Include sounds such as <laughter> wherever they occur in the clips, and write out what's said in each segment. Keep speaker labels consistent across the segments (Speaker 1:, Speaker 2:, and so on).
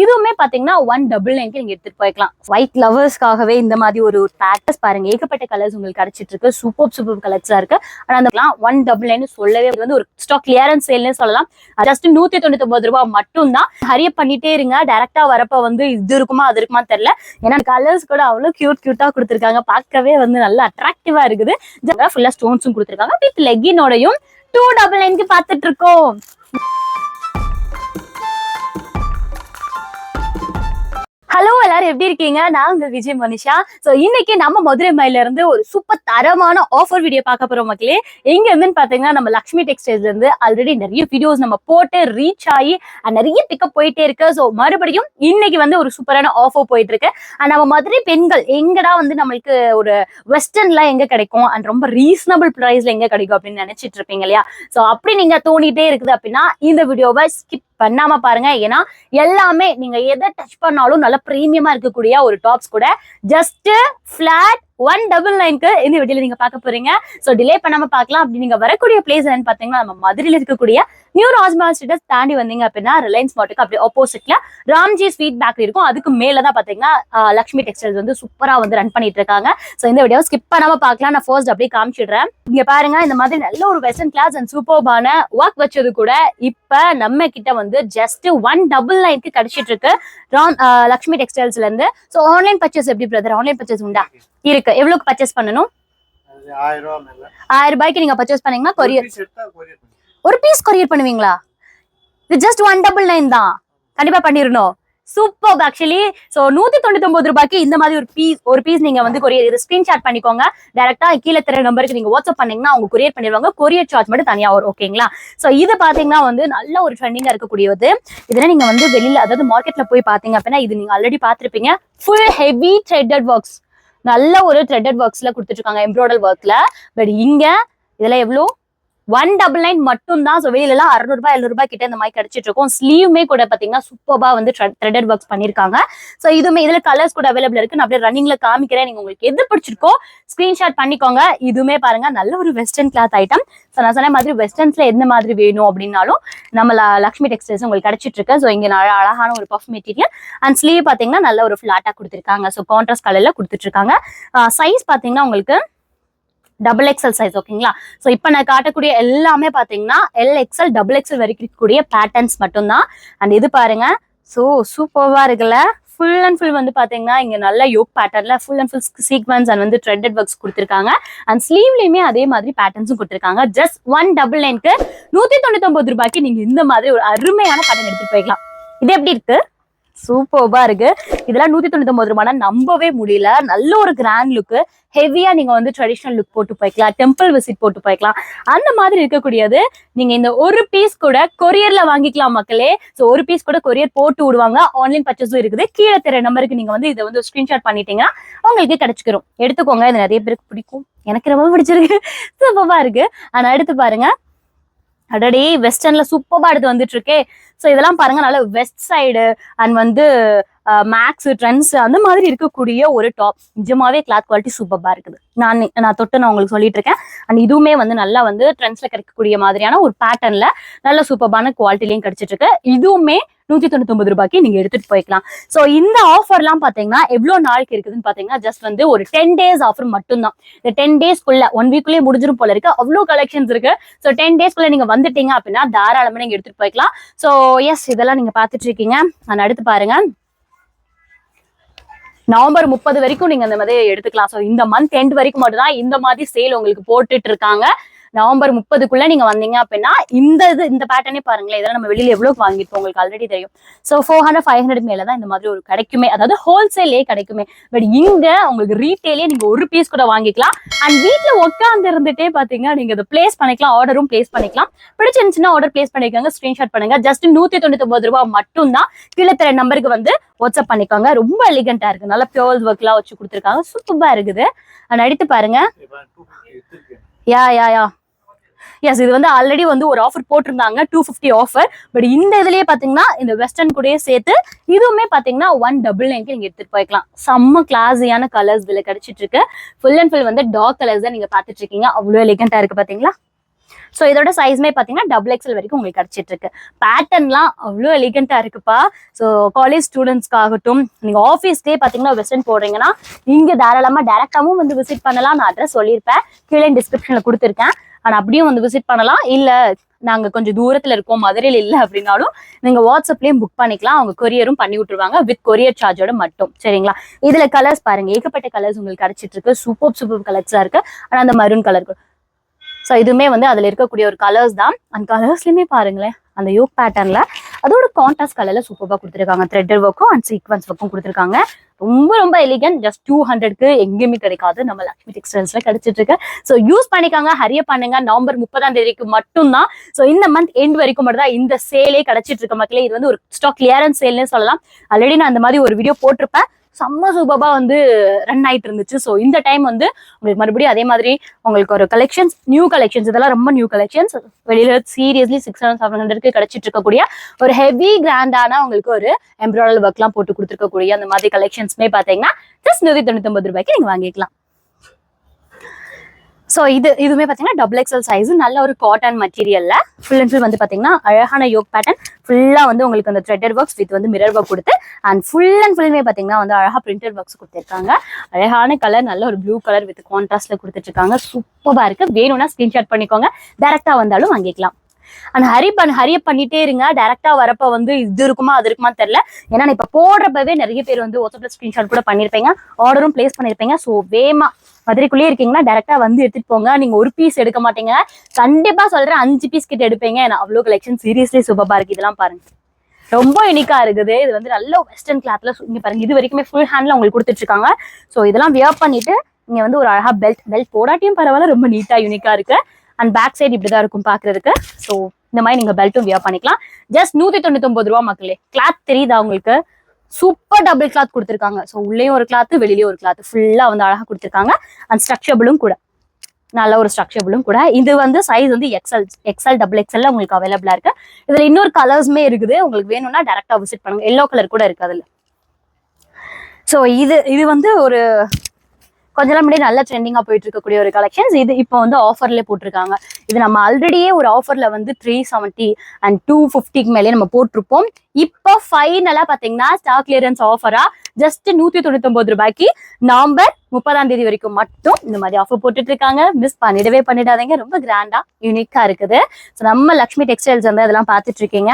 Speaker 1: இதுவுமே பாத்தீங்கன்னா one double நைன்க்கு நீங்க எடுத்துட்டு போய்க்கலாம். ஒயிட் லவர்ஸ்க்காகவே இந்த மாதிரி ஒரு பேக்கஸ் பாருங்க. ஏகப்பட்ட கலர்ஸ் உங்களுக்கு கிடைச்சிட்டு இருக்கு. சூப்பர் சூப்பர் கலர்ஸா இருக்கு. ஆனா அந்த ஒன் டபுள் நைன் சொல்லவே வந்து ஒரு ஸ்டாக் கிளியரன்ஸ் சேல்னு சொல்லலாம். ஜஸ்ட் நூத்தி தொண்ணூத்தி ஒன்பது ரூபாய் மட்டும் தான் ஹரிய பண்ணிட்டே இருங்க. டைரக்டா வரப்ப வந்து இது இருக்குமா அது இருக்குமா தெரியல. ஏன்னா கலர்ஸ் கூட அவ்வளவு கியூட் கியூட்டா கொடுத்துருக்காங்க. பார்க்கவே வந்து நல்லா அட்ராக்டிவா இருக்குது. ஃபுல்லா ஸ்டோன்ஸும் கொடுத்துருக்காங்க. வித் லெகினோடையும் டூ டபுள் நைன்க்கு பார்த்துட்டு இருக்கோம். ஹலோ எல்லாரும் எப்படி இருக்கீங்க? நான் உங்க விஜய் மனிஷா. சோ இன்னைக்கு நம்ம மதுரை மயில இருந்து ஒரு சூப்பர் தரமான ஆஃபர் வீடியோ பார்க்க போறோம் மக்களே. எங்க இருந்துன்னு பாத்தீங்கன்னா நம்ம லக்ஷ்மி டெக்ஸ்டைல்ஸ்ல இருந்து ஆல்ரெடி நிறைய வீடியோஸ் நம்ம போட்டு ரீச் ஆகி நிறைய பிக்கப் போயிட்டே இருக்கு. சோ மறுபடியும் இன்னைக்கு வந்து ஒரு சூப்பரான ஆஃபர் போயிட்டு இருக்கு. நம்ம மதுரை பெண்கள் எங்கடா வந்து நம்மளுக்கு ஒரு வெஸ்டர்ன்ல எங்க கிடைக்கும்? அண்ட் ரொம்ப ரீசனபிள் ப்ரைஸ்ல எங்க கிடைக்கும் அப்படின்னு நினைச்சிட்டு இருப்பீங்க இல்லையா? சோ அப்படி நீங்க தோணிட்டே இருக்குது அப்படின்னா இந்த வீடியோவை ஸ்கிப் பண்ணாம பாருங்க. ஏன்னா எல்லாமே நீங்க எதை டச் பண்ணாலும் நல்ல பிரீமியமா இருக்கக்கூடிய ஒரு டாப்ஸ் கூட ஜஸ்ட் பிளாட் ஒன் டபுள் நைன்க்கு இந்த வீடியோல நீங்க பார்க்க போறீங்க. சோ டிலே பண்ணாம பார்க்கலாம். அப்படி நீங்க வரக்கூடிய பிளேஸ் என்னன்னு பாத்தீங்கன்னா நம்ம மதுரையில இருக்கக்கூடிய நியூ ராஜ்மஹால் ஸ்ட்ரீட் தாண்டி வந்தீங்க அப்படின்னா ரிலையன்ஸ் மார்ட்டுக்கு அப்படியே ஆப்போசிட்ல ராம்ஜி ஸ்வீட் பேக்கரி இருக்கும். அதுக்கு மேல தான் பாத்தீங்கன்னா லக்ஷ்மி டெக்ஸ்டைல்ஸ் வந்து சூப்பரா வந்து ரன் பண்ணிட்டு இருக்காங்க. சோ இந்த வீடியோ ஸ்கிப் பண்ணாம பார்க்கலாம். நான் ஃபர்ஸ்ட் அப்படியே காமிச்சிடுறேன். இங்க பாருங்க இந்த மாதிரி நல்ல ஒரு வெஸ்டர்ன் கிளாஸ் அண்ட் சூப்பர்பான ஒர்க் வச்சது கூட இப்ப நம்ம கிட்ட வந்து ஜஸ்ட் ஒன் டபுள் நைன்க்கு கிடைச்சிட்டு இருக்கு. ராம் லக்ஷ்மி டெக்ஸ்டைல்ஸ்ல இருந்து. சோ ஆன்லைன் பர்ச்சேஸ் எப்படி பிரதர் ஆன்லைன் பர்ச்சேஸ் உண்டா? இருக்கு. எவ்வளவுக்கு பர்ச்சேஸ் பண்ணணும்?
Speaker 2: ஆயிரம்
Speaker 1: ரூபாய்க்கு நீங்க பர்ச்சேஸ் பண்ணீங்கன்னா கொரியர்
Speaker 2: ஒரு
Speaker 1: பீஸ் கொரியர் பண்ணுவீங்களா? இது ஜஸ்ட் ஒன் டபுள் நைன் தான். கண்டிப்பா பண்ணிடணும் சூப்பர் ஆக்சுவலி சோ நூத்தி தொண்ணூத்தி ஒன்பது ரூபாய்க்கு இந்த மாதிரி ஒரு பீஸ் ஒரு பீஸ் நீங்க வந்து கொரியர் இது ஸ்கிரீன்ஷாட் பண்ணிக்கோங்க. டைரக்டா கீழே தெரிய நம்பருக்கு நீங்க வாட்ஸ்அப் பண்ணீங்கன்னா அவங்க கொரியர் பண்ணிடுவாங்க. கொரியர் சார்ஜ் மட்டும் தனியா வரும் ஓகேங்களா சோ இது பாத்தீங்கன்னா வந்து நல்ல ஒரு ட்ரெண்டிங்கா இருக்கக்கூடியது. இதுல நீங்க வந்து வெளியில அதாவது மார்க்கெட்ல போய் பாத்தீங்க அப்படின்னா இது நீங்க ஆல்ரெடி பாத்திருப்பீங்க ஃபுல் ஹெவி த்ரெட்டட் ஒர்க்ஸ் நல்ல ஒரு த்ரெட்டட் ஒர்க்ஸ்ல கொடுத்துட்டு இருக்காங்க எம்ப்ராய்டர் ஒர்க்ல பட் இங்க இதுல எவ்வளோ? ஒன் டபுள் நைன் மட்டும் தான் ஸோ வெளியில அறுநூறுபா அறுநூறு ரூபாய் எழுநூறு ரூபாய் கிட்ட இந்த மாதிரி கிடைச்சிட்டு இருக்கும் ஸ்லீவுமே கூட பார்த்தீங்கன்னா சூப்பராக வந்து த்ரெடட் ஒர்க்ஸ் பண்ணிருக்காங்க. ஸோ இதுவுமே இதில் கலர்ஸ் கூட அவைலபிள் இருக்கு. நான் அப்படியே ரன்னிங்ல காமிக்கிறேன். நீங்க உங்களுக்கு எது பிடிச்சிருக்கோ ஸ்கிரீன்ஷாட் பண்ணிக்கோங்க. இதுவுமே பாருங்க நல்ல ஒரு வெஸ்டர்ன் கிளாத் ஐட்டம் ஸோ நான் சொன்ன மாதிரி வெஸ்டர்ன்ஸ்ல எந்த மாதிரி வேணும் அப்படின்னாலும் நம்ம லக்ஷ்மி டெக்ஸ்டைல்ஸ் உங்களுக்கு கிடைச்சிட்டு இருக்கு ஸோ இங்க நல்ல அழகான ஒரு பஃப் மெட்டீரியல் அண்ட் ஸ்லீவ் பார்த்தீங்கன்னா நல்ல ஒரு ஃபிளாட்டாக கொடுத்துருக்காங்க. ஸோ கான்ட்ராஸ்ட் கலர்ல கொடுத்துட்டு இருக்காங்க சைஸ் பார்த்தீங்கன்னா உங்களுக்கு டபுள் எக்ஸல் சைஸ் ஓகேங்களா ஸோ இப்போ நான் காட்டக்கூடிய எல்லாமே பார்த்தீங்கன்னா எல் எக்ஸல் டபுள் எக்ஸல் வரைக்கும் இருக்கக்கூடிய பேட்டர்ன்ஸ் மட்டும்தான். அண்ட் இது பாருங்க. ஸோ சூப்பர்வா இருக்குல்ல? ஃபுல் அண்ட் ஃபுல் வந்து பார்த்தீங்கன்னா இங்கே நல்ல யோக் பேட்டர்ன்ல full and full sequence and வந்து த்ரெட்டட் ஒர்க்ஸ் கொடுத்துருக்காங்க. அண்ட் ஸ்லீவ்லையுமே அதே மாதிரி பேட்டர்ன்ஸும் கொடுத்துருக்காங்க. ஜஸ்ட் ஒன் டபுள் நைனுக்கு நூற்றி தொண்ணூத்தொம்பது ரூபாய்க்கு நீங்கள் இந்த மாதிரி ஒரு அருமையான பேட்டர்ன் எடுத்துகிட்டு போய்க்கலாம். இது எப்படி இருக்குது சூப்பர்பா இருக்கு. இதெல்லாம் நூத்தி தொண்ணூத்தி ஒன்பது ரூபாய் நம்பவே முடியல. நல்ல ஒரு கிராண்ட் லுக்கு ஹெவியா நீங்க வந்து ட்ரெடிஷனல் லுக் போட்டு போய்க்கலாம். டெம்பிள் விசிட் போட்டு போய்க்கலாம். அந்த மாதிரி இருக்கக்கூடியது நீங்க இந்த ஒரு பீஸ் கூட கொரியர்ல வாங்கிக்கலாம் மக்களே. ஸோ ஒரு பீஸ் கூட கொரியர் போட்டு விடுவாங்க. ஆன்லைன் பர்ச்சேஸும் இருக்குது. கீழே தெரிய நம்பருக்கு நீங்க வந்து இதை வந்து ஸ்கிரீன்ஷாட் பண்ணிட்டீங்கன்னா உங்களுக்கு கிடைச்சிக்கிறோம் எடுத்துக்கோங்க. இது நிறைய பேருக்கு பிடிக்கும். எனக்கு ரொம்ப பிடிச்சிருக்கு. <laughs> சூப்பர்வா இருக்கு. ஆனா எடுத்து பாருங்க. அடடே வெஸ்டர்ன்ல சூப்பராக எடுத்து வந்துட்டு இருக்கே ஸோ இதெல்லாம் பாருங்க நல்ல வெஸ்ட் சைடு அண்ட் வந்து மேக்ஸ் ட்ரெண்ட்ஸ் அந்த மாதிரி இருக்கக்கூடிய ஒரு டாப் நிஜமாவே கிளாத் குவாலிட்டி சூப்பரா இருக்குது. நான் நான் தொட்டு நான் உங்களுக்கு சொல்லிட்டு இருக்கேன். அண்ட் இதுவுமே வந்து நல்லா வந்து ட்ரெண்ட்ஸ்ல கிடைக்கக்கூடிய மாதிரியான ஒரு பேட்டர்ன்ல நல்ல சூப்பரான குவாலிட்டிலையும் கிடைச்சிட்டு இருக்கு. இதுவுமே நூத்தி தொண்ணூத்தி ரூபாய்க்கு நீங்க எடுத்துட்டு போய்க்கலாம். சோ இந்த ஆஃபர்லாம் பாத்தீங்கன்னா எவ்வளவு நாளுக்கு இருக்குதுன்னு பாத்தீங்கன்னா ஜஸ்ட் வந்து ஒரு டென் டேஸ் ஆஃபர் மட்டும்தான். இந்த டென் டேஸ்க்குள்ள ஒன் வீக்குள்ளேயே முடிஞ்சிரும் போல இருக்கு. அவ்வளவு கலெக்ஷன்ஸ் இருக்கு. சோ டென் டேஸ்க்குள்ள நீங்க வந்துட்டீங்க அப்படின்னா தாராளமா நீங்க எடுத்துட்டு போய்க்கலாம். சோ எஸ் இதெல்லாம் நீங்க பாத்துட்டு இருக்கீங்க. நான் அடுத்து பாருங்க. நவம்பர் முப்பது வரைக்கும் நீங்க இந்த மாதிரி எடுத்துக்கலாம். ஸோ இந்த மந்த் எண்ட் வரைக்கும் மட்டும் தான் இந்த மாதிரி சேல் உங்களுக்கு போட்டுட்டு இருக்காங்க. நவம்பர் முப்பதுக்குள்ள நீங்க வந்தீங்க அப்படின்னா இந்த இது இந்த பேட்டர்னே பாருங்களேன். இதெல்லாம் நம்ம வெளியில எவ்வளவு வாங்கிருப்போம் உங்களுக்கு ஆல்ரெடி தெரியும். So four hundred five hundred மேல தான் இந்த மாதிரி ஒரு கிடைக்குமே. அதாவது ஹோல்சேலே கிடைக்குமே. பட் இங்க உங்களுக்கு ரீட்டெயிலே நீங்க ஒரு பீஸ் கூட வாங்கிக்கலாம். அண்ட் வீட்ல உட்கார்ந்து இருந்துட்டே பாத்தீங்கன்னா நீங்க இதை பிளேஸ் பண்ணிக்கலாம். ஆர்டரும் பிளேஸ் பண்ணிக்கலாம். பிடிச்சிருந்துச்சுன்னா ஆர்டர் பிளேஸ் பண்ணிக்கோங்க. ஸ்கிரீன்ஷாட் பண்ணுங்க. ஜஸ்ட் நூத்தி தொண்ணூத்தி ஒன்பது ரூபாய் மட்டும் தான் கீழே தர நம்பருக்கு வந்து வாட்ஸ்அப் பண்ணிக்கோங்க. ரொம்ப எலிகண்டா இருக்கு. நல்ல பியோர் ஒர்க்லாம் வச்சு கொடுத்துருக்காங்க. சூப்பரா இருக்குது. அண்ட் அடுத்து பாருங்க.
Speaker 2: இப்ப 250 எடுத்திருக்கேன்.
Speaker 1: யா யா யா எஸ் இது வந்து ஆல்ரெடி வந்து ஒரு ஆஃபர் போட்டிருந்தாங்க டூ ஃபிஃப்டி ஆஃபர் பட் இந்த இதுலயே பாத்தீங்கன்னா இந்த வெஸ்டர்ன் கூடயே சேர்த்து இதுவுமே பாத்தீங்கன்னா ஒன் டபுள் நைன்க்கு நீங்க எடுத்துட்டு போய்க்கலாம். செம்ம கிளாஸியான கலர்ஸ் இதுல கிடைச்சிட்டு இருக்கு ஃபுல் அண்ட் ஃபுல் வந்து டார்க் கலர்ஸ் தான் நீங்க பாத்துட்டு இருக்கீங்க அவ்வளவு எலிகண்டா இருக்கு பாத்தீங்களா? ஸோ இதோட சைஸ்மே பார்த்தீங்கன்னா டபுள் எக்ஸல் வரைக்கும் உங்களுக்கு கிடைச்சிட்டு இருக்கு பேட்டர்ன்லாம் அவ்வளோ எலிகண்டா இருக்குப்பா. ஸோ காலேஜ் ஸ்டூடெண்ட்ஸ்க்காகட்டும் நீங்க ஆஃபீஸ்க்கே பார்த்தீங்கன்னா வெஸ்டர்ன் போடுறீங்கன்னா இங்க தாராளமா டேரக்டாவும் வந்து விசிட் பண்ணலாம். நான் அட்ரஸ் சொல்லியிருப்பேன். கீழே டிஸ்கிரிப்ஷன்ல கொடுத்துருக்கேன். ஆனா அப்படியும் வந்து விசிட் பண்ணலாம். இல்ல நாங்க கொஞ்சம் தூரத்துல இருக்கோம் மதுரையில் இல்லை அப்படின்னாலும் நீங்க வாட்ஸ்அப்லயும் புக் பண்ணிக்கலாம். அவங்க கொரியரும் பண்ணி விட்டுருவாங்க. வித் கொரியர் சார்ஜோட மட்டும். சரிங்களா? இதுல கலர்ஸ் பாருங்க. ஏகப்பட்ட கலர்ஸ் உங்களுக்கு கிடைச்சிட்டு இருக்கு. சூப்பர் சூப்பர் கலர்ஸா இருக்கு. ஆனா அந்த மரூன் கலர் ஸோ இதுவுமே வந்து அதுல இருக்கக்கூடிய ஒரு கலர்ஸ் தான். அந்த கலர்ஸ்லயுமே பாருங்களேன். அந்த யோக் பேட்டர்ன்ல அதோட கான்டாஸ்ட் கலர்ல சூப்பராக கொடுத்துருக்காங்க. த்ரெட்டர் ஒர்க்கும் அண்ட் சீக்வன்ஸ் ஒர்க்கும் கொடுத்துருக்காங்க. ரொம்ப ரொம்ப எலிகன் ஜஸ்ட் டூ ஹண்ட்ரட்க்கு எங்கேயுமே கிடைக்காது. நம்ம லக்ஷ்மி டெக்ஸ்டைல்ஸ்ல கிடைச்சிட்டு இருக்கு ஸோ யூஸ் பண்ணிக்காங்க ஹரிய பண்ணுங்க. நவம்பர் முப்பதாம் தேதிக்கு மட்டும்தான். ஸோ இந்த மந்த் எண்ட் வரைக்கும் மட்டும் தான் இந்த சேலே கிடைச்சிட்டு இருக்க மக்களே. இது வந்து ஒரு ஸ்டாக் கிளியரன்ஸ் சேல்னு சொல்லலாம். ஆல்ரெடி நான் அந்த மாதிரி ஒரு வீடியோ போட்டிருப்பேன். செம்ம சூப்பராக வந்து ரன் ஆயிட்டு இருந்துச்சு. ஸோ இந்த டைம் வந்து உங்களுக்கு மறுபடியும் அதே மாதிரி உங்களுக்கு ஒரு கலெக்ஷன்ஸ் நியூ கலெக்ஷன்ஸ் இதெல்லாம் ரொம்ப நியூ கலெக்ஷன்ஸ் வெளியில சீரியஸ்லி சிக்ஸ் ஹண்ட்ரட் செவன் ஹண்ட்ரட்க்கு கிடைச்சிட்டு இருக்கக்கூடிய ஒரு ஹெவி கிராண்டான உங்களுக்கு ஒரு எம்ப்ராய்டரி ஒர்க்லாம் போட்டு கொடுத்துருக்கக்கூடிய அந்த மாதிரி கலெக்ஷன்ஸ்மே பார்த்தீங்கன்னா ஜஸ்ட் நூற்றி தொண்ணூத்தொம்பது ரூபாய்க்கு நீங்கள் வாங்கிக்கலாம். ஸோ இது இதுவுமே பார்த்தீங்கன்னா டபுள் எக்ஸல் சைஸ் நல்ல ஒரு காட்டன் மெட்டீரியல்ல ஃபுல் அண்ட் ஃபுல் வந்து பார்த்தீங்கன்னா அழகான யோக் பேட்டர்ன் ஃபுல்லாக வந்து உங்களுக்கு அந்த த்ரெட்டட் ஒர்க்ஸ் வித் வந்து மிரர் ஒர்க் கொடுத்து அண்ட் ஃபுல் அண்ட் ஃபுல்லுமே பார்த்தீங்கன்னா வந்து அழகா பிரிண்டட் ஒர்க்ஸ் கொடுத்துருக்காங்க. அழகான கலர் நல்ல ஒரு ப்ளூ கலர் வித் கான்ட்ராஸ்ட்டில் கொடுத்துட்ருக்காங்க. சூப்பராக இருக்கு. வேணும்னா ஸ்க்ரீன்ஷாட் பண்ணிக்கோங்க. டேரெக்டாக வந்தாலும் வாங்கிக்கலாம். அண்ட் ஹரி பண் ஹரிய பண்ணிட்டே இருங்க. டேரக்டா வரப்ப வந்து இது இருக்குமா அது இருக்குமா தெரியல. ஏன்னா நான் இப்ப போடுறப்பவே நிறைய பேர் வந்து வாட்ஸ்அப்ல ஸ்கிரீன்ஷாட் கூட பண்ணிருப்பீங்க. ஆர்டரும் பிளேஸ் பண்ணிருப்பீங்க. ஸோ வேமா மதுரைக்குள்ளேயே இருக்கீங்கன்னா டேரெக்டாக வந்து எடுத்துட்டு போங்க. நீங்க ஒரு பீஸ் எடுக்க மாட்டீங்க. கண்டிப்பா சொல்றேன் அஞ்சு பீஸ் கிட்ட எடுப்பீங்க. ஏன்னா அவ்வளோ கலெக்ஷன் சீரியஸ்லி சூப்பரா இருக்கு. இதெல்லாம் பாருங்க. ரொம்ப யூனிக்கா இருக்குது. இது வந்து நல்ல வெஸ்டர்ன் கிளாத்ல இங்க பாருங்க. இது வரைக்குமே ஃபுல் ஹேண்ட்ல உங்களுக்கு கொடுத்துட்டு இருக்காங்க. ஸோ இதெல்லாம் வியர் பண்ணிட்டு நீங்க வந்து ஒரு அழகா பெல்ட் பெல்ட் போடாட்டியும் பரவாயில்ல. ரொம்ப நீட்டா யூனிக்கா இருக்கு. அண்ட் பேக் சைடு இப்படிதான் இருக்கும் பாக்குறதுக்கு. ஸோ இந்த மாதிரி நீங்க பெல்ட்டும் வியர் பண்ணிக்கலாம். ஜஸ்ட் நூத்தி தொண்ணூத்தி ரூபா மக்களே. கிளாத் தெரியுதா உங்களுக்கு? சூப்பர் டபுள் கிளாத் கொடுத்துருக்காங்க. ஸோ உள்ளேயும் ஒரு கிளாத்து வெளியிலயும் ஒரு கிளாத் ஃபுல்லாக வந்து அழகாக கொடுத்துருக்காங்க. அண்ட் ஸ்ட்ரக்சபிளும் கூட. நல்ல ஒரு ஸ்ட்ரக்சபிளும் கூட. இது வந்து சைஸ் வந்து எக்ஸல் எக்ஸல் டபுள் எக்ஸல்ல உங்களுக்கு அவைலபிளா இருக்கு. இதுல இன்னொரு கலர்ஸ்மே இருக்குது. உங்களுக்கு வேணும்னா டேரக்டா விசிட் பண்ணுங்க. எல்லோ கலர் கூட இருக்கு அதுல. ஸோ இது இது வந்து ஒரு கொஞ்ச நாள் முன்னாடி நல்ல ட்ரெண்டிங்காக போயிட்டு இருக்கக்கூடிய ஒரு கலெக்ஷன்ஸ் இது இப்போ வந்து ஆஃபர்லேயே போட்டிருக்காங்க. இது நம்ம ஆல்ரெடியே ஒரு ஆஃபர்ல வந்து த்ரீ செவன்ட்டி அண்ட் டூ ஃபிஃப்டிக்கு மேலே நம்ம போட்டிருப்போம். இப்போ ஃபைனலாக பார்த்தீங்கன்னா ஸ்டாக் கிளியரன்ஸ் ஆஃபரா ஜஸ்ட் நூற்றி தொண்ணூத்தொம்பது ரூபாய்க்கு நவம்பர் முப்பதாம் தேதி வரைக்கும் மட்டும் இந்த மாதிரி ஆஃபர் போட்டுட்டு இருக்காங்க மிஸ் பண்ணிடவே பண்ணிடாதீங்க. ரொம்ப கிராண்டா யூனிக்கா இருக்குது. ஸோ நம்ம லக்ஷ்மி டெக்ஸ்டைல்ஸ் வந்து அதெல்லாம் பார்த்துட்டு இருக்கீங்க.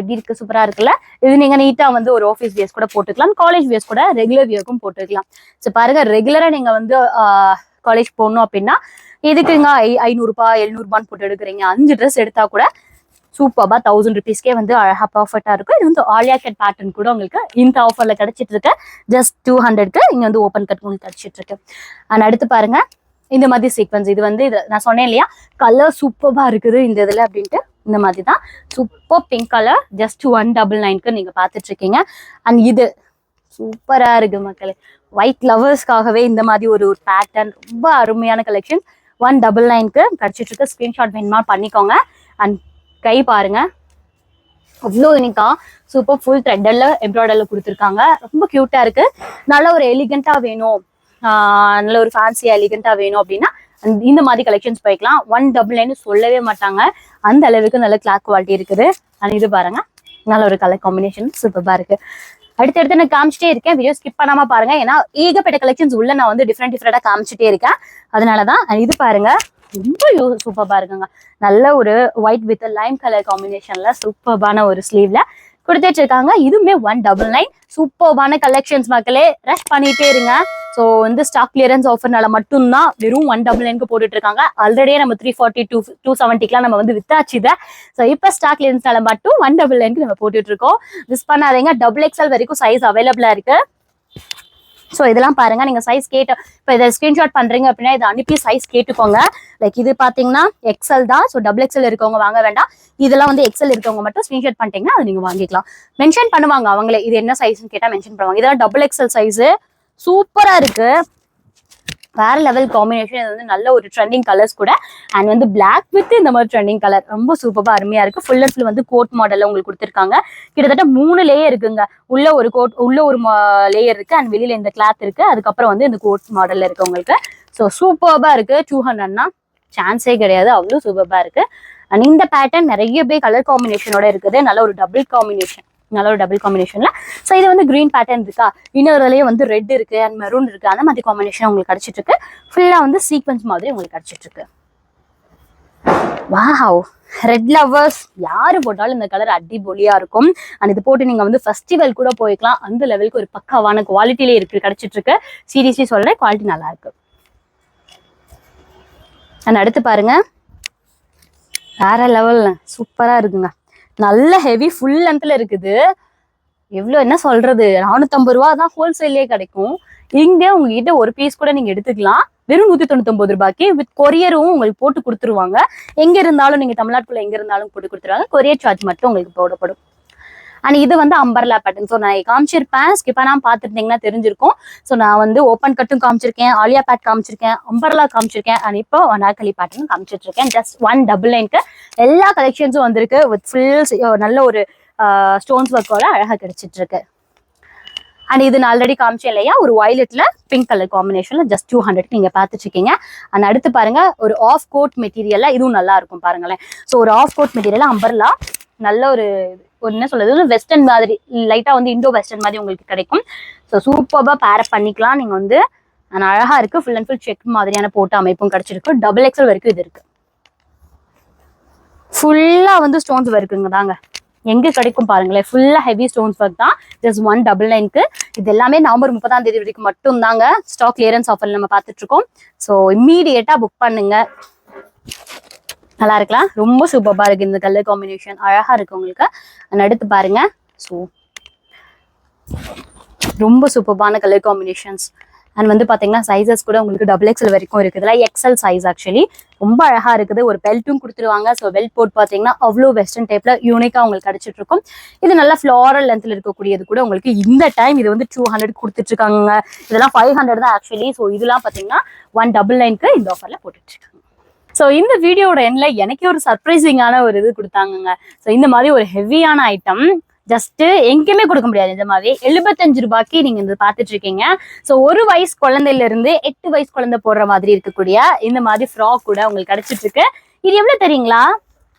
Speaker 1: எப்படி இருக்கு? சூப்பரா இருக்குல்ல? இது நீங்க நீட்டா வந்து ஒரு ஆஃபீஸ் வியர்ஸ் கூட போட்டுக்கலாம். காலேஜ் வியர்ஸ் கூட ரெகுலர் வியர்க்கும் போட்டுக்கலாம். ஸோ பாருங்க ரெகுலரா நீங்க வந்து காலேஜ் போகணும் அப்படின்னா எதுக்குங்க ஐ ஐநூறுபா எழுநூறுபான்னு போட்டு எடுக்கிறீங்க? அஞ்சு ட்ரெஸ் எடுத்தா கூட சூப்பர்பா தௌசண்ட் ருபீஸ்க்கே வந்து அழகா பர்ஃபெக்டா இருக்கும். இது வந்து ஆலியா கட் பேட்டர்ன் கூட உங்களுக்கு இந்த ஆஃபர்ல கிடைச்சிட்டு இருக்கு. ஜஸ்ட் டூ ஹண்ட்ரட்க்கு இங்க வந்து ஓப்பன் கட் உங்களுக்கு கிடைச்சிட்டு இருக்கு. அண்ட் அடுத்து பாருங்க இந்த மாதிரி சீக்வன்ஸ் இது வந்து இது நான் சொன்னேன் இல்லையா? கலர் சூப்பர்பா இருக்குது இந்த இதுல அப்படின்ட்டு. இந்த மாதிரி தான் super pink colour just one double நைன்க்கு நீங்க பார்த்துட்டு இருக்கீங்க அண்ட் இது சூப்பரா இருக்கு மக்களே. ஒயிட் லவர்ஸ்க்காகவே இந்த மாதிரி ஒரு ஒரு பேட்டர்ன் ரொம்ப அருமையான கலெக்ஷன் ஒன் டபுள் நைன்க்கு கிடைச்சிட்டு இருக்கு ஸ்கிரீன்ஷாட் வேணுமா பண்ணிக்கோங்க. அண்ட் கை பாருங்க. அவ்வளோ யூனிக்கா சூப்பர் ஃபுல் த்ரெட்டில் எம்ப்ராய்டரில் கொடுத்துருக்காங்க. ரொம்ப க்யூட்டாக இருக்கு. நல்ல ஒரு எலிகண்ட்டாக வேணும். நல்ல ஒரு ஃபேன்சியாக எலிகண்ட்டாக வேணும் அப்படின்னா இந்த மாதிரி கலெக்ஷன்ஸ் போய்க்கலாம். ஒன் டபுள் நைன் சொல்லவே மாட்டாங்க. அந்த அளவுக்கு நல்ல கிளாத் குவாலிட்டி இருக்குது. அண்ட் இது பாருங்க. நல்ல ஒரு கலர் காம்பினேஷன் சூப்பராக இருக்கு. அடுத்தடுத்து நான் காமிச்சிட்டே இருக்கேன். வீடியோ ஸ்கிப் பண்ணாம பாருங்க. ஏன்னா ஏகப்பட்ட கலெக்ஷன்ஸ் உள்ள நான் வந்து டிஃப்ரெண்ட் டிஃப்ரெண்டா காமிச்சிட்டே இருக்கேன். அதனாலதான் இது பாருங்க. ரொம்ப சூப்பர்பா இருக்குங்க. நல்ல ஒரு ஒயிட் வித் லைம் கலர் காம்பினேஷன்ல சூப்பர்பான ஒரு ஸ்லீவ்ல கொடுத்துட்டு இருக்காங்க. இதுவுமே ஒன் டபுள் நைன் சூப்பர்பான கலெக்ஷன்ஸ் மக்களே ரஷ் பண்ணிட்டே இருங்க. ஸோ வந்து ஸ்டாக் கிளியரன்ஸ் ஆஃபர்னால மட்டும்தான் வெறும் ஒன் டபுள் நைனுக்கு போட்டுட்டு இருக்காங்க ஆல்ரெடியே நம்ம த்ரீ ஃபார்ட்டி டூ டூ செவன்ட்டிக்குலாம் நம்ம வந்து வித்தாச்சு இதை. ஸோ இப்போ ஸ்டாக் கிளியரன்ஸ்னால மட்டும் ஒன் டபுள் நைனுக்கு நம்ம போட்டுட்டு இருக்கோம் மிஸ் பண்ணாதீங்க டபுள் எக்ஸ்எல் வரைக்கும் சைஸ் அவைலபிளாக இருக்கு. ஸோ இதெல்லாம் பாருங்க. நீங்க சைஸ் கேட்டு இப்போ இதை ஸ்கிரீன்ஷாட் பண்றீங்க அப்படின்னா இதை அனுப்பி சைஸ் கேட்டுக்கோங்க. லைக் இது பாத்தீங்கன்னா எக்ஸல் தான். ஸோ டபுள் எக்ஸல் இருக்கவங்க வாங்க வேண்டாம். இதெல்லாம் வந்து எக்ஸல் இருக்கவங்க மட்டும் ஸ்கிரீன்ஷாட் பண்ணிட்டீங்கன்னா அதை நீங்க வாங்கிக்கலாம். மென்ஷன் பண்ணுவாங்க அவங்களே. இது என்ன சைஸ்னு கேட்டா மென்ஷன் பண்ணுவாங்க. இதெல்லாம் டபுள் எக்ஸல் சைஸ் சூப்பரா இருக்கு. வேற லெவல் காம்பினேஷன் இது வந்து நல்ல ஒரு ட்ரெண்டிங் கலர்ஸ் கூட. அண்ட் வந்து பிளாக் வித் இந்த மாதிரி ட்ரெண்டிங் கலர் ரொம்ப சூப்பராக அருமையா இருக்கு. ஃபுல் அண்ட் ஃபுல் வந்து கோட் மாடல்ல உங்களுக்கு கொடுத்துருக்காங்க. கிட்டத்தட்ட மூணு லேயர் இருக்குங்க. உள்ள ஒரு கோட் உள்ள ஒரு லேயர் இருக்கு. அண்ட் வெளியில இந்த கிளாத் இருக்கு. அதுக்கப்புறம் வந்து இந்த கோட் மாடல்ல இருக்கு உங்களுக்கு. ஸோ சூப்பராக இருக்கு. டூ ஹண்ட்ரட்னா சான்ஸே கிடையாது. அவ்வளோ சூப்பராக இருக்கு. அண்ட் இந்த பேட்டர்ன் நிறைய பேர் கலர் காம்பினேஷனோட இருக்குது. நல்ல ஒரு டபுள் காம்பினேஷன் நல்ல ஒரு டபுள் காம்பினேஷன்ல ஸோ இது வந்து கிரீன் பேட்டர்ன் இருக்கா? இன்னொருலயே வந்து ரெட் இருக்கு அண்ட் மெரூன் இருக்கு. அந்த மாதிரி காம்பினேஷன் உங்களுக்கு கிடைச்சிட்டு இருக்கு ஃபுல்லா வந்து சீக்வன்ஸ் மாதிரி உங்களுக்கு கிடைச்சிட்டு இருக்கு வாவ் ரெட் லவர்ஸ் யாரு போட்டாலும் இந்த கலர் அடிபொலியா இருக்கும். அண்ட் இது போட்டு நீங்க வந்து ஃபெஸ்டிவல் கூட போய்க்கலாம். அந்த லெவலுக்கு ஒரு பக்காவான குவாலிட்டிலே இருக்கு கிடைச்சிட்டு இருக்கு சீரியஸ்லி சொல்றேன் குவாலிட்டி நல்லா இருக்கு. அண்ட் அடுத்து பாருங்க. வேற லெவல்ல சூப்பரா இருக்குங்க. நல்ல ஹெவி ஃபுல் லென்த்தில் இருக்குது. எவ்வளோ என்ன சொல்றது? நானூற்றம்பது ரூபா தான் ஹோல்சேல்லே கிடைக்கும். இங்கே உங்ககிட்ட ஒரு பீஸ் கூட நீங்கள் எடுத்துக்கலாம். வெறும் நூற்றி தொண்ணூத்தொம்பது ரூபாய்க்கு வித் கொரியரும் உங்களுக்கு போட்டு கொடுத்துருவாங்க. எங்கே இருந்தாலும் நீங்கள் தமிழ்நாட்டுக்குள்ளே எங்கே இருந்தாலும் போட்டு கொடுத்துருவாங்க. கொரியர் சார்ஜ் மட்டும் உங்களுக்கு போடப்படும். அண்ட் இது வந்து அம்பர்லா பேட்டர்ன் ஸோ நான் காமிச்சிருப்பேன். ஸ்கிப் பார்த்துருந்தீங்கன்னா தெரிஞ்சிருக்கும். ஸோ நான் வந்து ஓப்பன் கட்டும் காமிச்சிருக்கேன். ஆலியா பேட் காமிச்சிருக்கேன். அம்பர்லா காமிச்சிருக்கேன். அண்ட் இப்போ அனார்கலி பேட்டர்ன் காமிச்சிட்டு இருக்கேன் ஜஸ்ட் ஒன் டபுள் லைனுக்கு எல்லா கலெக்ஷன்ஸும் வந்திருக்கு. வித் ஃபுல் நல்ல ஒரு ஸ்டோன்ஸ் ஒர்க்கோட அழகாக கிடைச்சிட்டு இருக்கு அண்ட் இது நான் ஆல்ரெடி காமிச்சேன் இல்லையா? ஒரு வயலட்ல பிங்க் கலர் காம்பினேஷன்ல ஜஸ்ட் டூ ஹண்ட்ரட் நீங்க பார்த்துட்டு இருக்கீங்க அண்ட் அடுத்து பாருங்க ஒரு ஆஃப் கோட் மெட்டீரியல்ல இதுவும் நல்லா இருக்கும் பாருங்களேன். ஸோ ஒரு ஆஃப் கோட் மெட்டீரியல் அம்பர்லா நல்ல ஒரு ஒரு என்ன சொல்றது? வெஸ்டர்ன் மாதிரி லைட்டா வந்து இண்டோ வெஸ்டர்ன் மாதிரி உங்களுக்கு கிடைக்கும். ஸோ சூப்பராக பேரப் பண்ணிக்கலாம். நீங்க வந்து அழகா இருக்கு. ஃபுல் அண்ட் ஃபுல் செக் மாதிரியான போட்டு அமைப்பும் கிடைச்சிருக்கு. டபுள் எக்ஸல் வரைக்கும் இது இருக்கு. ஃபுல்லா வந்து ஸ்டோன்ஸ் ஒர்க்குங்க தாங்க. எங்க கிடைக்கும் பாருங்களேன். ஃபுல்லா ஹெவி ஸ்டோன்ஸ் ஒர்க் தான். ஜஸ்ட் ஒன் டபுள் நைன்க்கு இது எல்லாமே நவம்பர் முப்பதாம் தேதி வரைக்கும் மட்டும் தாங்க. ஸ்டாக் கிளியரன்ஸ் ஆஃபர் நம்ம பார்த்துட்டு இருக்கோம். ஸோ இம்மீடியட்டா புக் பண்ணுங்க. நல்லா இருக்கலாம் ரொம்ப சூப்பராக இருக்கு இந்த கலர் காம்பினேஷன் அழகா இருக்கு உங்களுக்கு. அடுத்து பாருங்க. ஸோ ரொம்ப சூப்பர்பான கலர் காம்பினேஷன்ஸ் அண்ட் வந்து பாத்தீங்கன்னா சைஸஸ் கூட உங்களுக்கு டபுள் எக்ஸல் வரைக்கும் இருக்குது. இதெல்லாம் எக்ஸல் சைஸ் ஆக்சுவலி ரொம்ப அழகா இருக்குது. ஒரு பெல்ட்டும் கொடுத்துருவாங்க. ஸோ பெல்ட் போட்டு பாத்தீங்கன்னா அவ்வளோ வெஸ்டர்ன் டைப்ல யூனிக்கா உங்களுக்கு கிடைச்சிட்டு இருக்கும் இது நல்லா ஃப்ளோரல் லென்த்ல இருக்கக்கூடியது கூட உங்களுக்கு இந்த டைம் இது வந்து டூ ஹண்ட்ரட் கொடுத்துட்டு இருக்காங்க இதெல்லாம் ஃபைவ் ஹண்ட்ரட் தான் ஆக்சுவலி ஸோ இதெல்லாம் பாத்தீங்கன்னா ஒன் டபுள் நைன்க்கு இந்த ஆஃபர்ல போட்டுட்டு இருக்காங்க ஸோ இந்த வீடியோட எண்ணில் எனக்கே ஒரு சர்ப்ரைசிங்கான ஒரு இது கொடுத்தாங்கங்க. ஸோ இந்த மாதிரி ஒரு ஹெவியான ஐட்டம் ஜஸ்ட் எங்கேயுமே கொடுக்க முடியாது. இந்த மாதிரி எழுபத்தஞ்சு ரூபாய்க்கு நீங்க இந்த பார்த்துட்டு இருக்கீங்க ஸோ ஒரு வயசு குழந்தையில இருந்து எட்டு வயசு குழந்தை போடுற மாதிரி இருக்கக்கூடிய இந்த மாதிரி ஃப்ராக் கூட உங்களுக்கு கிடைச்சிட்டு இருக்கு இது எவ்வளவு தெரியுங்களா?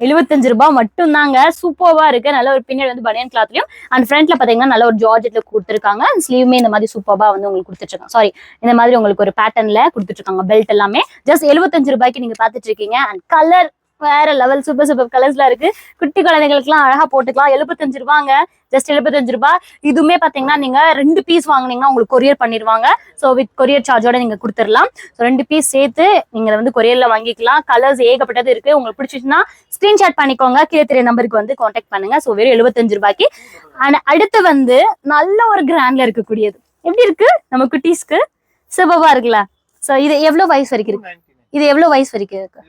Speaker 1: எழுபத்தஞ்சு ரூபாய் மட்டும் தாங்க சூப்பர்வா இருக்கு. நல்ல ஒரு பின்னாடி வந்து பனியன் கிளாத்லயும் அண்ட் ஃப்ரண்ட்ல பாத்தீங்கன்னா நல்ல ஒரு ஜார்ஜெட்ல கொடுத்துருக்காங்க. ஸ்லீவுமே இந்த மாதிரி சூப்பர்வா வந்து உங்களுக்கு கொடுத்துருக்காங்க சாரி இந்த மாதிரி உங்களுக்கு ஒரு பேட்டர்ன்ல கொடுத்துட்டு இருக்காங்க பெல்ட் எல்லாமே. ஜஸ்ட் எழுபத்தஞ்சு ரூபாய்க்கு நீங்க பாத்துட்டு இருக்கீங்க அண்ட் கலர் வேற லெவல் சூப்பர் சூப்பர் கலர்ஸ்ல இருக்கு. குட்டி குழந்தைகளுக்குலாம் அழகா போட்டுக்கலாம். எழுபத்தஞ்சு ரூபாங்க. ஜஸ்ட் எழுபத்தஞ்சு ரூபாய் இதுவுமே பாத்தீங்கன்னா நீங்க ரெண்டு பீஸ் வாங்கினீங்கன்னா உங்களுக்கு கொரியர் பண்ணிடுவாங்க ஸோ வித் கொரியர் சார்ஜோட நீங்க கொடுத்துடலாம். ஸோ ரெண்டு பீஸ் சேர்த்து நீங்க வந்து கொரியர்ல வாங்கிக்கலாம். கலர்ஸ் ஏகப்பட்டது இருக்கு. உங்களுக்கு பிடிச்சிச்சுன்னா ஸ்கிரீன்ஷாட் பண்ணிக்கோங்க. கீழே தெரிய நம்பருக்கு வந்து காண்டாக்ட் பண்ணுங்க. ஸோ வெறும் எழுபத்தஞ்சு ரூபாய்க்கு. அண்ட் அடுத்து வந்து நல்ல ஒரு கிராண்ட்ல இருக்கக்கூடியது. எப்படி இருக்கு? நம்ம குட்டீஸ்க்கு? சிவவா இருக்குல்ல. ஸோ இது எவ்வளவு வயசு வரைக்கும் இருக்கு? இது எவ்வளவு வயசு வரைக்கும் இருக்கு?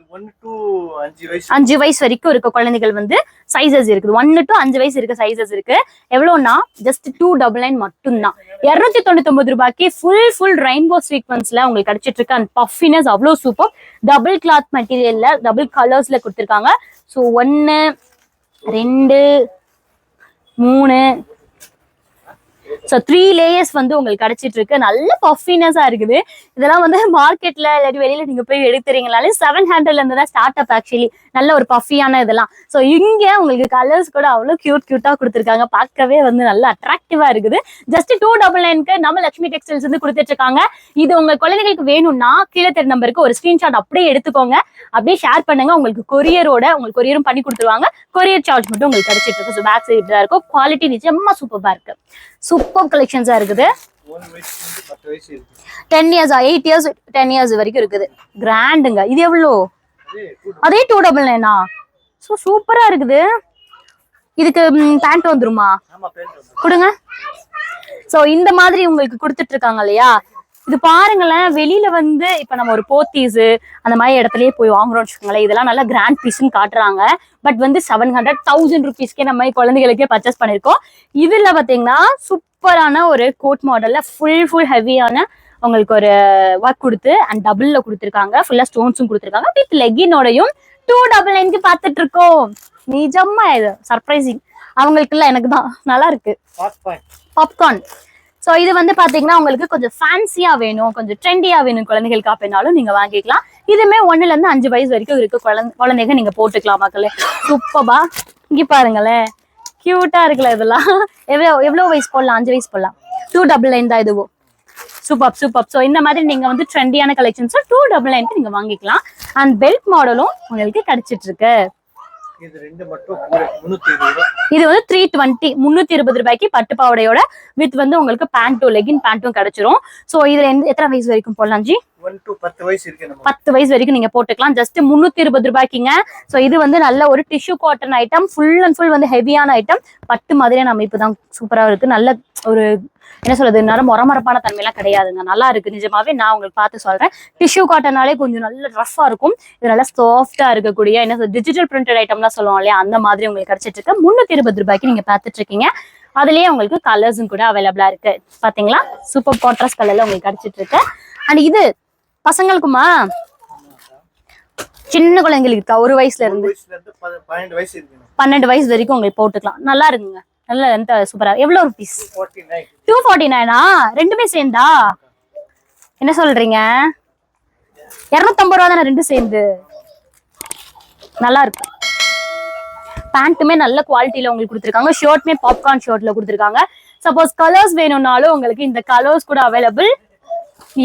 Speaker 2: அஞ்சு வயசு
Speaker 1: வரைக்கும். இருக்க குழந்தைகள் வந்து சைசஸ் இருக்குது. ஒன்னு டு அஞ்சு வயசு இருக்க சைசஸ் இருக்கு. எவ்வளவுனா ஜஸ்ட் டூ டபுள் நைன் மட்டும்தான். இருநூத்தி தொண்ணூத்தி ஒன்பது ரூபாய்க்கு ஃபுல் ஃபுல் ரெயின்போ சீக்வன்ஸ்ல உங்களுக்கு கிடைச்சிட்டு இருக்கு. அண்ட் பஃபினஸ் அவ்வளோ சூப்பர் டபுள் கிளாத் மெட்டீரியல்ல டபுள் கலர்ஸ்ல கொடுத்துருக்காங்க. ஸோ ஒன்னு ரெண்டு மூணு ஸோ த்ரீ லேயர்ஸ் வந்து உங்களுக்கு கிடைச்சிட்டு இருக்கு நல்ல பஃபினஸா இருக்குது. இதெல்லாம் வந்து மார்க்கெட்ல இல்லாட்டி வெளியில நீங்க போய் எடுத்துறீங்கனாலே செவன் ஹண்ட்ரட்ல இருந்து தான் ஸ்டார்ட் அப் ஆக்சுவலி நல்ல ஒரு பஃபியான இதெல்லாம். ஸோ இங்க உங்களுக்கு கலர்ஸ் கூட அவ்வளோ கியூட் கியூட்டா கொடுத்துருக்காங்க. பார்க்கவே வந்து நல்ல அட்ராக்டிவா இருக்குது. ஜஸ்ட் டூ டபுள் நைனுக்கு நம்ம லட்சுமி டெக்ஸ்டைல்ஸ் வந்து கொடுத்துட்டு இருக்காங்க இது உங்க குழந்தைகளுக்கு வேணும்னா கீழே தெரு நம்பருக்கு ஒரு ஸ்கிரீன்ஷாட் அப்படியே எடுத்துக்கோங்க. அப்படியே ஷேர் பண்ணுங்க. உங்களுக்கு கொரியரோட உங்களுக்கு கொரியரும் பண்ணி கொடுத்துருவாங்க. கொரியர் சார்ஜ் மட்டும் உங்களுக்கு கிடைச்சிட்டு இருக்கு ஸோ பேக் சைடு இருக்கும். குவாலிட்டி நிஜமா சூப்பராக இருக்கு. சூப்பர் கலெக்ஷன்ஸா இருக்குது. Ten years eight years ten years வரைக்கும் இருக்குது. கிராண்டுங்க இது எவ்வளோ?
Speaker 2: அதே
Speaker 1: டூ டபுள் நைனா ஸோ சூப்பரா இருக்குது. இதுக்கு பேண்ட் வந்துருமா? கொடுங்க. ஸோ இந்த மாதிரி உங்களுக்கு கொடுத்துட்டு இருக்காங்க இல்லையா? இது பாருங்களேன் வெளியில வந்து இப்ப நம்ம ஒரு போத்தீஸ் அந்த மாதிரி இடத்துலயே போய் வாங்குறோம்னு வச்சுக்கோங்களேன் இதெல்லாம் நல்லா கிராண்ட் பீஸ்ன்னு காட்டுறாங்க. பட் வந்து செவன் ஹண்ட்ரட் தௌசண்ட் ருபீஸ்க்கே நம்ம குழந்தைகளுக்கே பர்ச்சேஸ் பண்ணிருக்கோம். இதுல பாத்தீங்கன்னா சூப்பரான ஒரு கோட் மாடல்ல ஃபுல் ஃபுல் ஹெவியான உங்களுக்கு ஒரு ஒர்க் கொடுத்து அண்ட் டபுள்ல கொடுத்துருக்காங்க. ஃபுல்லா ஸ்டோன்ஸும் கொடுத்துருக்காங்க. வித் லெகினோடையும் டூ டபுள் நைன்க்கு பார்த்துட்டு இருக்கோம் நிஜமா இது சர்ப்ரைசிங் அவங்களுக்குலாம் எனக்கு தான். நல்லா இருக்கு. பாப்கார்ன் ஸோ இது வந்து பார்த்தீங்கன்னா உங்களுக்கு கொஞ்சம் ஃபேன்சியாக வேணும் கொஞ்சம் ட்ரெண்டியாக வேணும் குழந்தைகளுக்கு அப்படின்னாலும் நீங்கள் வாங்கிக்கலாம். இதுவுமே ஒன்றுலேருந்து அஞ்சு வயசு வரைக்கும் இருக்கு. குழந்தை குழந்தைங்க நீங்கள் போட்டுக்கலாம் மக்களே. சூப்பர்பா இங்கே பாருங்களேன் க்யூட்டாக இருக்குல்ல இதெல்லாம். எவ்வளோ எவ்வளோ வயசு போடலாம்? அஞ்சு வயசு போடலாம். டூ டபுள் நைன் தான் இதுவும். சூப்பர் சூப்பர் ஸோ இந்த மாதிரி நீங்கள் வந்து ட்ரெண்டியான கலெக்ஷன்ஸும் டூ டபுள் நைன்க்கு நீங்கள் வாங்கிக்கலாம். அண்ட் பெல்ட் மாடலும் உங்களுக்கு கிடச்சிட்டுருக்கு
Speaker 2: இது
Speaker 1: வந்து த்ரீ டுவெண்ட்டி முன்னூத்தி இருபது ரூபாய்க்கு பட்டு பாவாடையோட வித் வந்து உங்களுக்கு பேண்ட்டும் லெகின் பேண்ட்டும் கிடைச்சிரும். ஸோ இதுல எந்த எத்தனை வயசு வரைக்கும் போடலாம் ஜி
Speaker 2: பத்து வயசு
Speaker 1: வரைக்கும் நீங்க போட்டுக்கலாம். ஜஸ்ட் முன்னூத்தி இருபது ரூபாய்க்குங்க. ஸோ இது வந்து நல்ல ஒரு tissue cotton item full and full வந்து ஹெவியான ஐட்டம் பட்டு மாதிரியான அமைப்பு தான் சூப்பரா இருக்கு. நல்ல ஒரு என்ன சொல்றது நல்ல மொரமரப்பான தன்மையெல்லாம் கிடையாதுங்க. நல்லா இருக்கு. நிஜமாவே நான் உங்களுக்கு பார்த்து சொல்றேன். டிஷ்யூ காட்டனாலே கொஞ்சம் நல்ல ரஃபா இருக்கும். இது நல்லா சாஃப்டா இருக்கக்கூடிய என்ன டிஜிட்டல் பிரிண்டட் ஐட்டம்லாம் சொல்லுவோம் இல்லையா? அந்த மாதிரி உங்களுக்கு கிடைச்சிட்டு இருக்கு முன்னூத்தி இருபது ரூபாய்க்கு நீங்க பார்த்துட்டு இருக்கீங்க அதுலயே உங்களுக்கு கலர்ஸும் கூட அவைலபிளா இருக்கு. பாத்தீங்களா? சூப்பர் காட்ரஸ் கலர்ல உங்களுக்கு கிடைச்சிட்டு இருக்கு அண்ட் இது பசங்களுக்குமா? சின்ன குழந்தைங்களுக்கு இருக்கா? ஒரு வயசுல இருந்து.
Speaker 2: பன்னெண்டு வயசு
Speaker 1: வரைக்கும் உங்களுக்கு போட்டுக்கலாம். நல்லா இருக்குங்க. நல்ல எந்த சூப்பரா எவ்வளவு ருபீஸ் டூ ஃபார்ட்டி நைனா ரெண்டுமே சேர்ந்தா? என்ன சொல்றீங்க? இரநூத்தம்பது ரூபா தானே ரெண்டு சேர்ந்து? நல்லா இருக்கு. பேண்ட்டுமே நல்ல குவாலிட்டியில உங்களுக்கு கொடுத்துருக்காங்க. ஷர்ட்மே பாப்கார்ன் ஷர்ட்ல கொடுத்துருக்காங்க. சப்போஸ் கலர்ஸ் வேணும்னாலும் உங்களுக்கு இந்த கலர்ஸ் கூட அவைலபிள்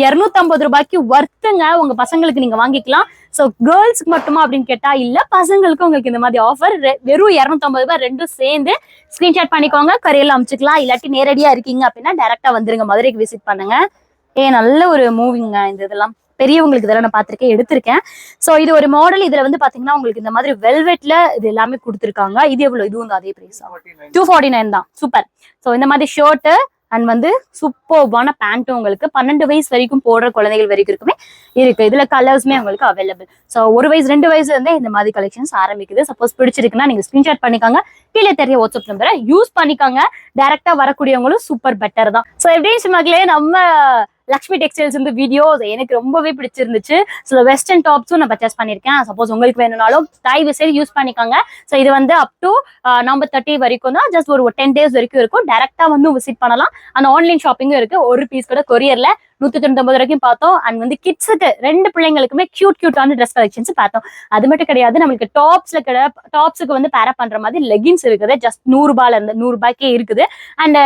Speaker 1: இரநூத்தம்பது ரூபாய்க்கு ஒர்த்துங்க உங்க பசங்களுக்கு நீங்க வாங்கிக்கலாம். ஸோ கேர்ள்ஸ்க்கு மட்டுமா அப்படின்னு கேட்டா இல்ல பசங்களுக்கும் உங்களுக்கு இந்த மாதிரி ஆஃபர் வெறும் இரநூத்தம்பது ரூபாய் ரெண்டும் சேர்ந்து ஸ்கிரீன்ஷாட் பண்ணிக்கோங்க கரையில அமுச்சுக்கலாம். இல்லாட்டி நேரடியா இருக்கீங்க அப்படின்னா டேரக்டா வந்துருங்க. மதுரைக்கு விசிட் பண்ணுங்க. ஏ நல்ல ஒரு மூவிங்க இந்த இதெல்லாம். பெரியவங்களுக்கு இதெல்லாம் நான் பார்த்திருக்கேன் எடுத்திருக்கேன். ஸோ இது ஒரு மாடல் இதுல வந்து பாத்தீங்கன்னா உங்களுக்கு இந்த மாதிரி வெல்வெட்ல இது எல்லாமே கொடுத்துருக்காங்க. இது எவ்வளவு? இதுவும் அதே பிரைஸ் டூ ஃபார்ட்டி நைன் தான். சூப்பர் ஸோ இந்த மாதிரி ஷர்ட்டு அண்ட் வந்து சூப்பர்வான பேண்ட்டும் உங்களுக்கு பன்னெண்டு வயசு வரைக்கும் போடுற குழந்தைகள் வரைக்கும் இருக்குமே இருக்கு. இதுல கலர்ஸ்மே உங்களுக்கு அவைலபிள் ஸோ ஒரு வயசு ரெண்டு வயசுல இருந்தே இந்த மாதிரி கலெக்ஷன்ஸ் ஆரம்பிக்குது. சப்போஸ் பிடிச்சிருக்குன்னா நீங்க ஸ்கிரீன்ஷாட் பண்ணிக்காங்க. கீழே தெரிய வாட்ஸ்அப் நம்பரை யூஸ் பண்ணிக்காங்க. டேரக்டா வரக்கூடியவங்களும் சூப்பர் பெட்டர் தான். ஸோ எப்படி மக்களே நம்ம லக்ஷ்மி டெக்ஸ்டைல்ஸ் வந்து வீடியோ எனக்கு ரொம்பவே பிடிச்சிருந்துச்சு. சில வெஸ்டர்ன் டாப்ஸும் நான் பர்ச்சேஸ் பண்ணியிருக்கேன். சப்போஸ் உங்களுக்கு வேணும்னாலும் தயவு செய்து யூஸ் பண்ணிக்கோங்க. ஸோ இது வந்து அப் டு நம்பர் தேர்ட்டி வரைக்கும் தான். ஜஸ்ட் ஒரு டென் டேஸ் வரைக்கும் இருக்கும். டேரெக்டாக வந்து விசிட் பண்ணலாம். அந்த ஆன்லைன் ஷாப்பிங்கும் இருக்கு. ஒரு பீஸ் கூட கொரியர்ல நூத்தி தொண்ணூத்தி வரைக்கும் பார்த்தோம். அண்ட் வந்து கிட்ஸுக்கு ரெண்டு பிள்ளைங்களுக்குமே கியூட் கியூட்டான ட்ரெஸ் கலெக்ஷன்ஸ் பார்த்தோம். அது மட்டும் கிடையாது நம்மளுக்கு டாப்ஸ்ல கிட டாப்ஸுக்கு வந்து பேரா பண்ற மாதிரி லெகின்ஸ் இருக்குது. ஜஸ்ட் நூறு ரூபாயில இருந்து நூறு ரூபாய்க்கே இருக்குது. அண்ட்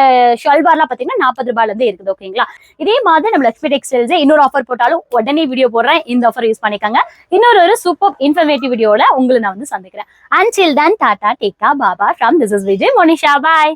Speaker 1: ஷல்வார்லாம் uh, பாத்தீங்கன்னா நாற்பது ரூபாயில இருந்து இருக்குது ஓகேங்களா இதே மாதிரி நம்ம லக்ஷ்மி டெக்ஸ்டைல்ஸ் இன்னொரு ஆஃபர் போட்டாலும் உடனே வீடியோ போடுறேன். இந்த ஆஃபர் யூஸ் பண்ணிக்கோங்க. இன்னொரு ஒரு சூப்பர் இன்ஃபர்மேட்டிவ் வீடியோல உங்களை நான் வந்து சந்திக்கிறேன். And till than Tata டேக்கா Baba from this is Vijay Monisha bye